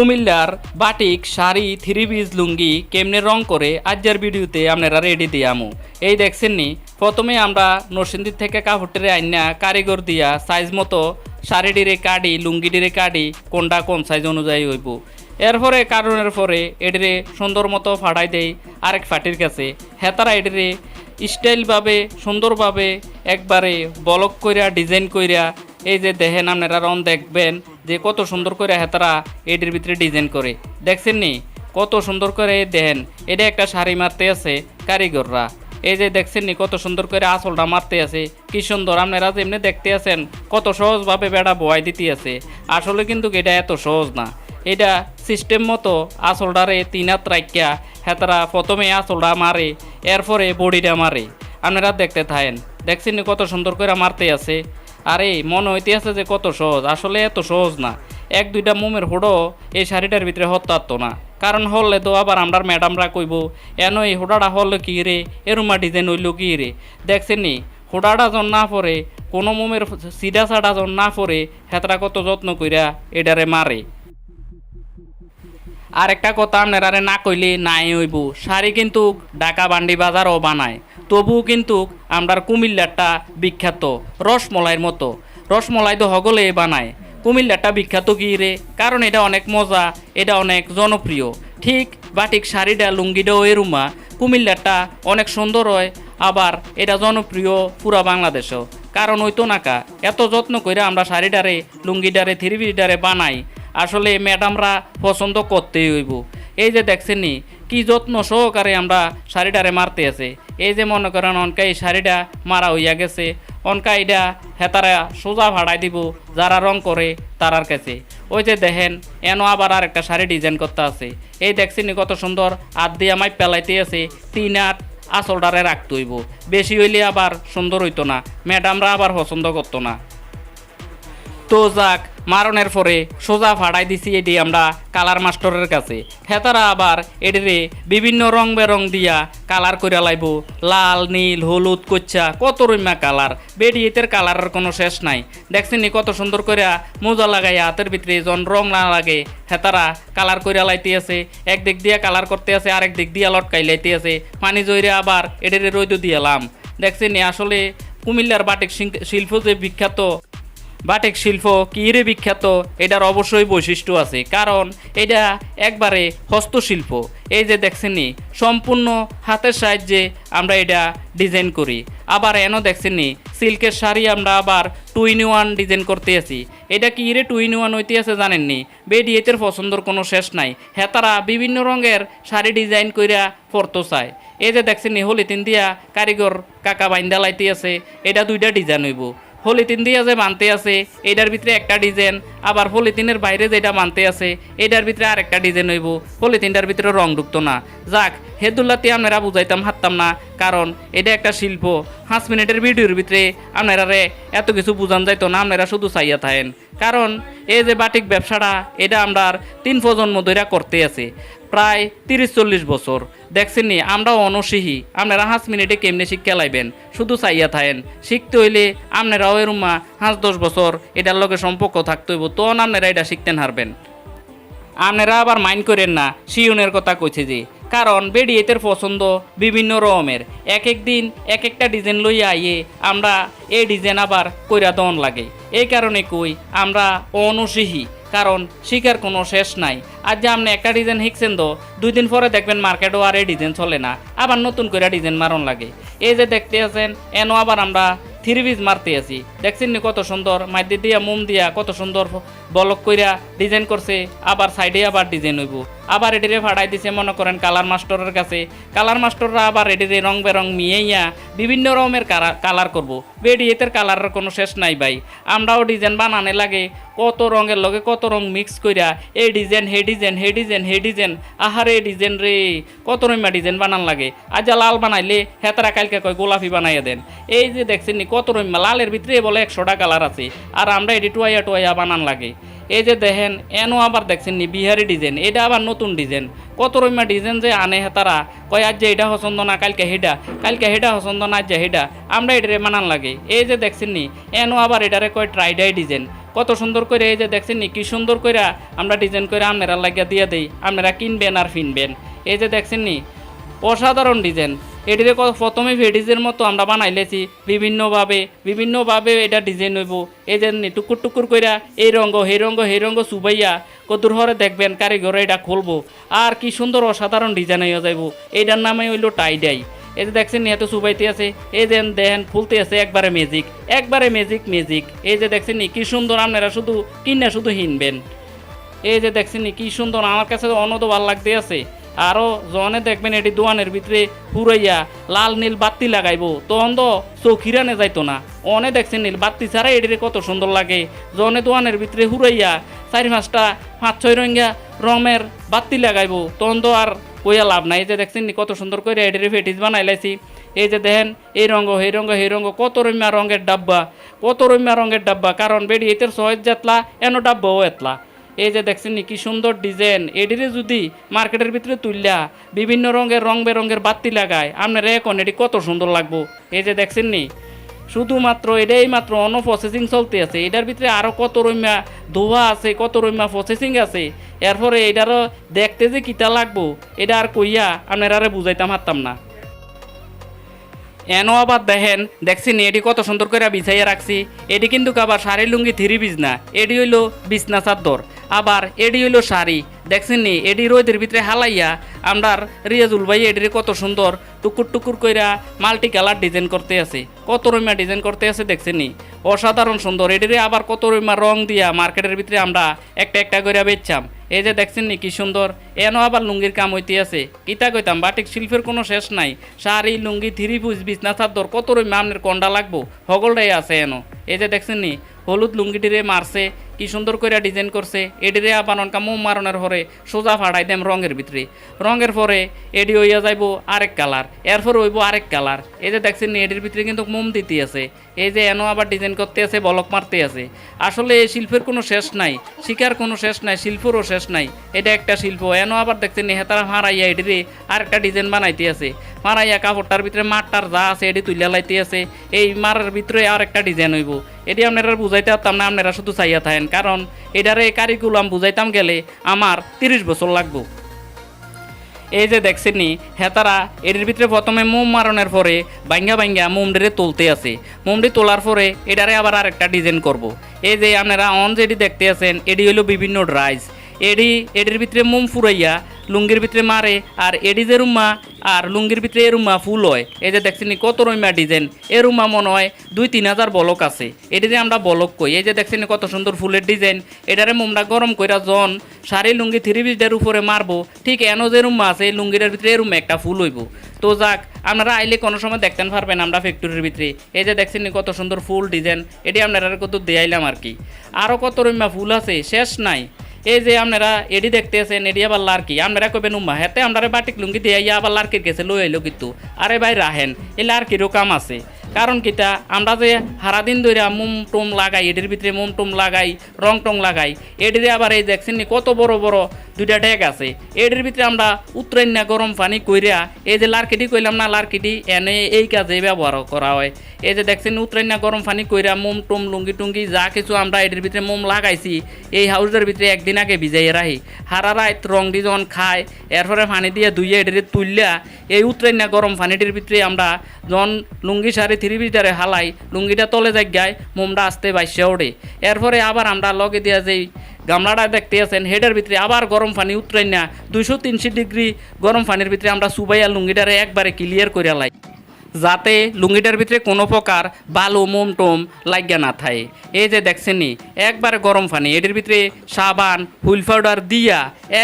কুমিল্লার batik, sari three piece lungi কেমনে রং করে আজকের ভিডিওতে আপনারা রেডি দিয়ামু এই দেখছেন নি, প্রথমে আমরা নরসিংদীর থেকে কাপড়টিরে আইনা, কারিগর দিয়া সাইজ মতো শাড়িটিরে কাটি, লুঙ্গিটিরে কাটি, কোনটা কোন সাইজ অনুযায়ী হইব। এরপরে, কারণের পরে এটিরে সুন্দর মতো ফাটাই দেই আরেক ফাটির কাছে। হেতারা এটিরে স্টাইলভাবে সুন্দরভাবে একবারে বলক কইরা ডিজাইন কইরা, এই যে দেখেন আপনারা রং দেখবেন যে কত সুন্দর করে হেতারা এটির ভিতরে ডিজাইন করে। দেখছেন নি? কত সুন্দর করে দেখেন, এটা একটা শাড়ি মারতে আছে কারিগররা। এই যে দেখছেন নি, কত সুন্দর করে আসলটা মারতে আছে। কি সুন্দর, আপনারা যে এমনি দেখতে আছেন, কত সহজভাবে বেড়া বয় দিতে আছে। আসলে কিন্তু এটা এত সহজ না। এটা সিস্টেম মতো আসলটারে তিন হাত রাখিয়া হেতারা প্রথমে আসলটা মারে, এরপরে বডিটা মারে। আপনারা দেখতে থাকেন। দেখছেন কত সুন্দর করে মারতে আছে। আরে, মনে হইতে আছে যে কত সহজ। আসলে এত সহজ না। এক দুইটা মোমের হোড়ো এই শাড়িটার ভিতরে হত্যাত্ত না। কারণ হলে তো আবার আমরার ম্যাডামরা কইব, এন এই হোড়াটা হল কি রে? এরুমা ডিজাইন হইল কি রে? দেখছেন নি? হোড়াটা জন না পরে, কোনো মোমের সিধা সাডা জন না পরে হেতরা কত যত্ন কইরা এটারে মারে। আর একটা কথা আপনারা না কইলে নাই হইব। শাড়ি কিন্তু ঢাকা বান্ডি বাজারও বানায়। তবুও কিন্তু আমরার কুমিল্লারটা বিখ্যাত, রসমলাইয়ের মতো। রসমলাই তো হগলে বানায়। কুমিল্লারটা বিখ্যাত কি রে? কারণ এটা অনেক মজা, এটা অনেক জনপ্রিয়। ঠিক বাটিক শাড়িটা, লুঙ্গিটাও এরুমা। কুমিল্লারটা অনেক সুন্দর হয়, আবার এটা জনপ্রিয় পুরা বাংলাদেশও। কারণ ওই তো নাকা, এত যত্ন করে আমরা শাড়িটারে, লুঙ্গিটারে থ্রি পিসটারে বানাই। আসলে ম্যাডামরা পছন্দ করতেই হইব। এই যে দেখছেন কি যত্ন সহকারে আমরা শাড়িটারে মারতে আছে? এই যে মনে করেন অনকা এই শাড়িটা মারা হইয়া গেছে, অনকা এটা হেতারা সোজা ভাড়াই দিব, যারা রং করে তারার কাছে। ওই যে দেখেন, এনো আবার আর একটা শাড়ি ডিজাইন করতে আছে। এই দেখছেন কত সুন্দর আট দিয়ে আমায় পেলাইতে আছে, তিন আট আসলটারে রাখতে হইব। বেশি হইলে আবার সুন্দর হইতো না, ম্যাডামরা আবার পছন্দ করতো না। তো যাক মারণের পরে সোজা ফাড়াই দিছি এটি আমরা কালার মাস্টরের কাছে। হেতারা আবার এটিরে বিভিন্ন রং বেরং দিয়া কালার করে লাইব। লাল, নীল, হলুদ কোচ্চা কত রইমা কালার। বেডি এতের কালারের কোনো শেষ নাই। দেখছেন কত সুন্দর করে মোজা লাগাই হাতের ভিতরে জন রং না লাগে। হেতারা কালার করে লাইতে আছে। এক দিক দিয়া কালার করতে আছে, আরেক দিক দিয়া লটকাই লাইতে আছে। পানি জইরে আবার এটিরে রৈদ দিয়ালাম। দেখছেন নি আসলে কুমিল্লার বাটিক শিল্প যে বিখ্যাত বাটিক শিল্প কিরে বিখ্যাত? এটার অবশ্যই বৈশিষ্ট্য আছে। কারণ এটা একবারে হস্তশিল্প। এই যে দেখছেননি সম্পূর্ণ হাতের সাহায্যে আমরা এটা ডিজাইন করি। আবার এনও দেখছেননি সিল্কের শাড়ি আমরা আবার টু ইন ওয়ান ডিজাইন করতে আছি। এটা কি রে টু ইন ওয়ান হইতে আছে জানেননি এতের পছন্দর কোনো শেষ নাই। হেতারা বিভিন্ন রঙের শাড়ি ডিজাইন কইরা পরতো চায়। এই যে দেখছেননি হলিতিন দিয়া কারিগর কাকা বাইন্দা লাইতে আছে। এটা দুইটা ডিজাইন হইব। পলিথিন দিয়ে যে মানতে আছে এটার ভিতরে একটা ডিজাইন, আবার পলিথিনের বাইরে যেটা মানতে আছে এটার ভিতরে আর একটা ডিজাইন হইব। পলিথিনটার ভিতরে রং ঢুকতো না। যাক হেদুল্লাতে আপনারা বুঝাইতাম হারতাম না, কারণ এটা একটা শিল্প। পাঁচ মিনিটের ভিডিওর ভিতরে আপনারা রে এত কিছু বুঝান যাইতো না, আপনারা শুধু চাইয়া থাকেন। কারণ এই যে বাটিক ব্যবসাটা, এটা আমরা তিন প্রজন্ম ধরে করতে আছে। প্রায় তিরিশ চল্লিশ বছর। দেখছেন নি, আমরাও অনসিহি। আপনারা হাঁস মিনিটে কেমনে শিক্ষা লাইবেন? শুধু চাইয়া থাকেন শিখতে হইলে আপনারা আপনারাও এরুমা হাঁস দশ বছর, এটার লগে সম্পর্ক থাকতে হইব। তখন আপনারা এটা শিখতেন হারবেন। আপনারা আবার মাইন্ড করেন না শিউনের কথা কইছে যে কারণ বেডিয়েতের পছন্দ বিভিন্ন রকমের। এক এক দিন এক একটা ডিজাইন লইয়া আইয়ে আমরা এই ডিজাইন আবার কইরা দন লাগে। এই কারণে কই আমরা অনুসিহি, কারণ শিখার কোনো শেষ নাই। আজ যে আপনি একটা ডিজাইন শিখছেন তো দুই দিন পরে দেখবেন মার্কেটও আর এই ডিজাইন চলে না। আবার নতুন করে ডিজাইন মারণ লাগে। এই যে দেখতে আছেন, এনো আবার আমরা থ্রি পিস মারতে আছি। দেখছেন কত সুন্দর? মাইদি দিয়া, মোম দিয়া কত সুন্দর বলক কইরা ডিজাইন করছে, আবার সাইডে আবার ডিজাইন হইব। আবার এটিরে ফাড়াই দিছে, মনে করেন কালার মাস্টরের কাছে। কালার মাস্টররা আবার এটিরে রং বেরং মিয়াইয়া বিভিন্ন রকমের কালার করব। বেডি এতের কালারের কোনো শেষ নাই ভাই। আমরাও ডিজাইন বানানে লাগে, কত রঙের লগে কত রং মিক্স কইরা এই ডিজাইন হে ডিজাইন হে ডিজাইন হে ডিজাইন আহারে ডিজাইন রে, কত রইমা ডিজাইন বানান লাগে। আজ লাল বানাইলে, হেতারা কালকে কয় গোলাপি বানাইয়া দেন। এই যে দেখছেন কত রইমা, লালের ভিতরে বলে একশোটা কালার আছে। আর আমরা এটি টুয়াইয়া টুয়াইয়া বানান লাগে। এই যে দেখেন এনো আবার দেখছেন নি, বিহারি ডিজাইন, এটা আবার নতুন ডিজাইন। কত রকমের ডিজাইন যে আনে হেতারা কয় আজ যে এটা পছন্দ না, কালকে হেডা কালকে হেডা পছন্দ না যে হেডা, আমরা এটারে মানান লাগে। এই যে দেখছেন নি এনো আবার এটারে কয় ট্রাইডাই ডিজাইন। কত সুন্দর করে এই যে দেখছেন নি, কি সুন্দর করে আমরা ডিজাইন করে আপনারা লাগিয়া দিয়ে দেই আপনারা কিনবেন আর ফিনবেন। এই যে দেখছেন নি, অসাধারণ ডিজাইন। এটিতে প্রথমে ভেডিজের মতো আমরা বানাইলেছি। বিভিন্নভাবে বিভিন্নভাবে এটা ডিজাইন হইব। এই যে টুকুর টুকুর কইরা এই রঙ্গ সেই রঙ্গ সেই রঙ্গ সুবাইয়া কদূর হরে দেখবেন কারিগর এটা খুলবো। আর কি সুন্দর অসাধারণ ডিজাইন হইয়া যাইব। এইটার নামে হইল টাইডাই। এই যে দেখছেন এত সুবাইতে আছে। এই যে দেখেন, ফুলতে আছে একবারে ম্যাজিক একবারে ম্যাজিক ম্যাজিক এই যে দেখছেন কি সুন্দর আপনারা শুধু কিনা শুধু হিনবেন। এই যে দেখছেন কি সুন্দর, আমার কাছে অনদ ভালো লাগতে আছে। আরও জনে দেখবেন এটি দোয়ানের ভিতরে পুরাইয়া লাল নীল বাতি লাগাইবো। তখন তো চৌখিরানে যাইতো না। অনে দেখছেন নীল বাতি ছাড়া এটিরে কত সুন্দর লাগে। জনে দোয়ানের ভিতরে হুরাইয়া চারি পাঁচটা পাঁচ ছয় রঙিয়া রমের বাতি লাগাইবো। তখন তো আর কইয়া লাভ নাই। যে দেখছেন নি কত সুন্দর করে এটিরে ফেটিস বানাই লাইছি। এই যে দেখেন, এই রঙ এই রঙ এই রঙ, কত রম্যা রঙের ডাব্বা, কত রম্যা রঙের ডাব্বা। কারণ বেডি এতের সহজ যেতলা এন ডাব্বাও এতলা। এই যে দেখছেন নি, কি সুন্দর ডিজাইন। এডিরে যদি মার্কেটের ভিতরে তুললা বিভিন্ন রঙের রং বেরঙের বাতি লাগায়, আপনার এখন এটি কত সুন্দর লাগবো। এই যে দেখছেন নি, শুধুমাত্র এটাই মাত্র অন প্রসেসিং চলতে আছে। এটার ভিতরে আরও কত রইমা ধোয়া আছে, কত রইমা প্রসেসিং আছে। এরপরে এটারও দেখতে যে কিতা লাগবো, এটা আর কইয়া আপনারা আরে বুঝাইতাম হারতাম না। এনো আবার দেখেন দেখছি নি, এটি কত সুন্দর করে বিছাইয়া রাখছি। এটি কিন্তু আবার শাড়ি লুঙ্গি থ্রি বিছনা এটি হইল বিছনা চাদর। আবার এডি হইল শাড়ি। দেখছেন নি? এডি রোদের ভিতরে হালাইয়া আমরার রিয়াজুল ভাই এটির কত সুন্দর টুকুর টুকুর কইরা মাল্টি কালার ডিজাইন করতে আছে। কত রইমা ডিজাইন করতে আছে দেখছেন নি? অসাধারণ সুন্দর। এটিরে আবার কত রইমা রং দিয়া মার্কেটের ভিতরে আমরা একটা একটা কইরা বেচছাম। এই যে দেখছেন নি কি সুন্দর? এনো আবার লুঙ্গির কাম হইতে আছে। কিতা কইতাম, বাটিক শিল্পের কোনো শেষ নাই। শাড়ি, লুঙ্গি, থ্রি পুজ বিছনা, চাদর, কত রইমা আপনার কন্ডা লাগবো? হগলটাই আছে এনো এই যে দেখছেন নি? হলুদ লুঙ্গিটিরে মারছে। কি সুন্দর করে ডিজাইন করছে এডিরে আবার অনকা মোম হরে সোজা ফাড়াই দেম রঙের ভিতরে। রঙের পরে এডি হইয়া যাইব আরেক কালার, এরপর হইব আরেক কালার। এই যে দেখছেন, এডির ভিতরে কিন্তু মোম দিতে আছে। এই যে এনো আবার ডিজাইন করতে আছে, বলক মারতে আছে। আসলে এই শিল্পের কোনো শেষ নাই, শিকার কোনো শেষ নাই, শিল্পরও শেষ নাই। এটা একটা শিল্প। এনো আবার দেখছেন হেতারা হারাইয়া আর একটা ডিজাইন বানাইতে আছে। মারাইয়া কাপড়টার ভিতরে মাঠটার যা আছে এটি তুলিয়া লাইতে আছে। এই মারার ভিতরে আর একটা ডিজাইন হইব। এটি আপনারা বুঝাইতে পারতাম না, আপনারা শুধু চাইয়া থাকেন। কারণ এটারে কারিকুলাম বুঝাইতাম গেলে আমার তিরিশ বছর লাগবো। এই যে দেখছেন নি হেতারা এটির ভিতরে প্রথমে মোম মারণের পরে বাইঙ্গা বাইঙ্গা মোমডিরে তুলতে আছে মোমডি তোলার পরে এটারে আবার আরেকটা ডিজাইন করব। এই যে আপনারা অন যেটি দেখতে আছেন, এটি হলো বিভিন্ন ড্রাইস এডি এটির ভিতরে মোম ফুরাইয়া লুঙ্গির ভিতরে মারে আর এডি যে রুমা আর লুঙ্গির ভিতরে এ রুমা ফুল হয়। এই যে দেখছেন কত রুমা ডিজাইন এ রুমা মনে হয় দুই তিন হাজার বলক আছে। এটি যে আমরা বলক কই। এই যে দেখছেন কত সুন্দর ফুলের ডিজাইন এটারে মোমরা গরম কইরা জন শাড়ি লুঙ্গি থ্রি পিসটার উপরে মারবো। ঠিক এনো যে রুম্মা আছে, এই লুঙ্গিটার ভিতরে এ রুমা একটা ফুল হইব। তো যাক, আপনারা আইলে কোনো সময় দেখতেন পারবেন আমরা ফ্যাক্টরির ভিতরে। এই যে দেখছেন কত সুন্দর ফুল ডিজাইন এটি আপনারা কত দেয়াইলাম আর কি। আরও কত রুমা ফুল আছে? শেষ নাই। এই যে আপনারা এডি দেখতেছেন, এডি আবার লার্কি। আপনারা কবেন উম্মা, হেতে আপনারা বাটিক লুঙ্গি দিয়ে আবার লার্কির কাছে লই আইলো কিন্তু। আরে ভাই, রাহেন, এই লার্কিরও কাম আছে। কারণ কিতা? আমরা যে সারাদিন ধরে মোম টোম লাগাই এটির ভিতরে মোম টোম লাগাই, রং টং লাগাই এটিতে আবার এই দেখছেন কত বড় বড় দুইটা ট্যাগ আছে। এটির ভিতরে আমরা উত্তরাইন না গরম পানি কইরা, এই যে লার্কিটি কইলাম না, লার্কিটি, এনে এই কাজে ব্যবহার করা হয়। এই যে দেখছেন উত্তরাইন না গরম পানি কইরা মোম টোম, লুঙ্গি টুঙ্গি, যা কিছু আমরা এটির ভিতরে মোম লাগাইছি, এই হাউসের ভিতরে একদিন আগে ভিজাইয়ে রাখি। হারা রাত রং দি যখন খায়, এরপরে পানি দিয়ে ধুইয়ে এটির তুললা এই উত্তরাইন না গরম পানিটির ভিতরে আমরা যখন লুঙ্গি শাড়ি থ্রি ভিতরে হালাই, লুঙ্গিটা তলে জায়গায় মোমটা আসতে বাইসে ওঠে এরপরে আবার আমরা লগে দিয়া যেই গামলাটা দেখতে আছেন, হেডের ভিতরে আবার গরম পানি উতরাই না, দুইশো তিনশো ডিগ্রি গরম পানির ভিতরে আমরা সুবাইয়া লুঙ্গিটারে একবারে ক্লিয়ার করে লাই, যাতে লুঙ্গিটার ভিতরে কোনো প্রকার বালু, মোম, টোম লাগিয়া না থাকে। এই যে দেখছেন একবারে গরম পানি, এটির ভিতরে সাবান, হুইল পাউডার দিয়া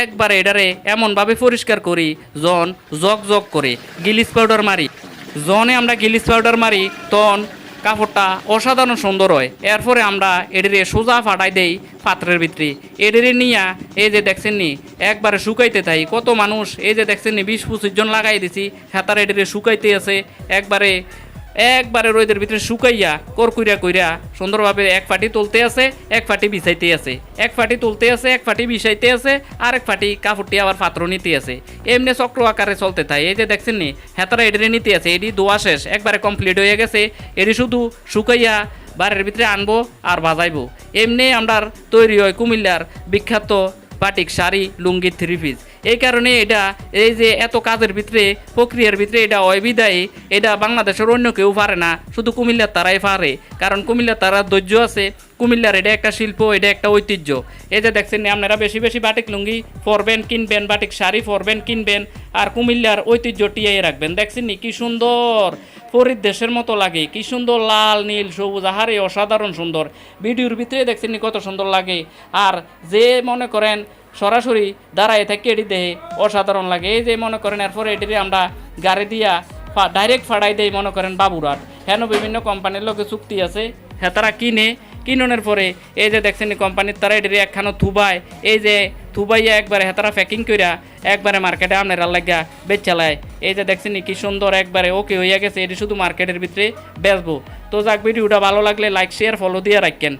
একবারে এটারে এমনভাবে পরিষ্কার করি, জন জগ জগ করে, গিলিস পাউডার মারি। জনে আমরা গিলিস পাউডার মারি তখন কাপড়টা অসাধারণ সুন্দর হয়। এরপরে আমরা এডিরে সোজা ফাটাই দেই পাত্রের ভিতরে। এডিরে নিয়া এই যে দেখছেন নি, একবারে শুকাইতে থাই। কত মানুষ এই যে দেখছেন নি, বিশ পঁচিশ জন লাগাই দিছি, হেতার এডিরে শুকাইতে আছে, একবারে একবারে রোদের ভিতরে শুকাইয়া করকুইরা কইরা সুন্দরভাবে এক ফাটি তুলতে আছে, এক ফাটি বিছাইতে আছে। এক ফাটি তুলতে আছে, এক ফাটি বিছাইতে আছে, আর এক ফাটি কাপড়টি আবার পাত্র নিতে আছে। এমনি চক্র আকারে চলতে থাকে। এই যে দেখছেন নি, হেতারা এডিরে নিতে আছে, এডি দোয়া শেষ। একবারে কমপ্লিট হয়ে গেছে। এডি শুধু শুকাইয়া বাড়ির ভিতরে আনব আর বাজাইবো এমনি আমরা তৈরি হয় কুমিল্লার বিখ্যাত batik sari, lungi, three piece. এই কারণে এটা, এই যে এত কাজের ভিতরে, প্রক্রিয়ার ভিতরে এটা অবিদায়ী, এটা বাংলাদেশের অন্য কেউ পারে না। শুধু কুমিল্লার তারাই পারে। কারণ কুমিল্লার তারা ধৈর্য আছে। কুমিল্লার এটা একটা শিল্প, এটা একটা ঐতিহ্য। এই যে দেখছেন, আপনারা বেশি বেশি বাটিক লুঙ্গি পরবেন, কিনবেন, বাটিক শাড়ি পরবেন, কিনবেন, আর কুমিল্লার ঐতিহ্য টিয়াই রাখবেন। দেখছেন নি, কী সুন্দর! ফরিদ দেশের মতো লাগে, কি সুন্দর লাল, নীল, সবুজ, আহারে অসাধারণ সুন্দর। ভিডিওর ভিতরে দেখছেন নি, কত সুন্দর লাগে। আর যে মনে করেন সরাসরি দাঁড়ায় থাকে এটি দেহে অসাধারণ লাগে। এই যে মনে করেন, এরপরে এটিরে আমরা গাড়ি দিয়া ডাইরেক্ট ফাড়াই দেই মনে করেন বাবুরাট হেন বিভিন্ন কোম্পানির লোকে চুক্তি আছে। হ্যাঁ তারা কিনে, কিননের পরে এই যে দেখছেন কোম্পানির তারা এটিরে একখানো থুবায়। এই যে থুবাইয়া একবারে হেতারা প্যাকিং কইরা একবারে মার্কেটে আপনারা লাগিয়া বেচ চালায় এই যে দেখছেন কি সুন্দর একবারে ওকে হইয়া গেছে। এটি শুধু মার্কেটের ভিতরে বেচবো। তো যাক, ভিডিওটা ভালো লাগলে লাইক শেয়ার ফলো দিয়ে রাখেন।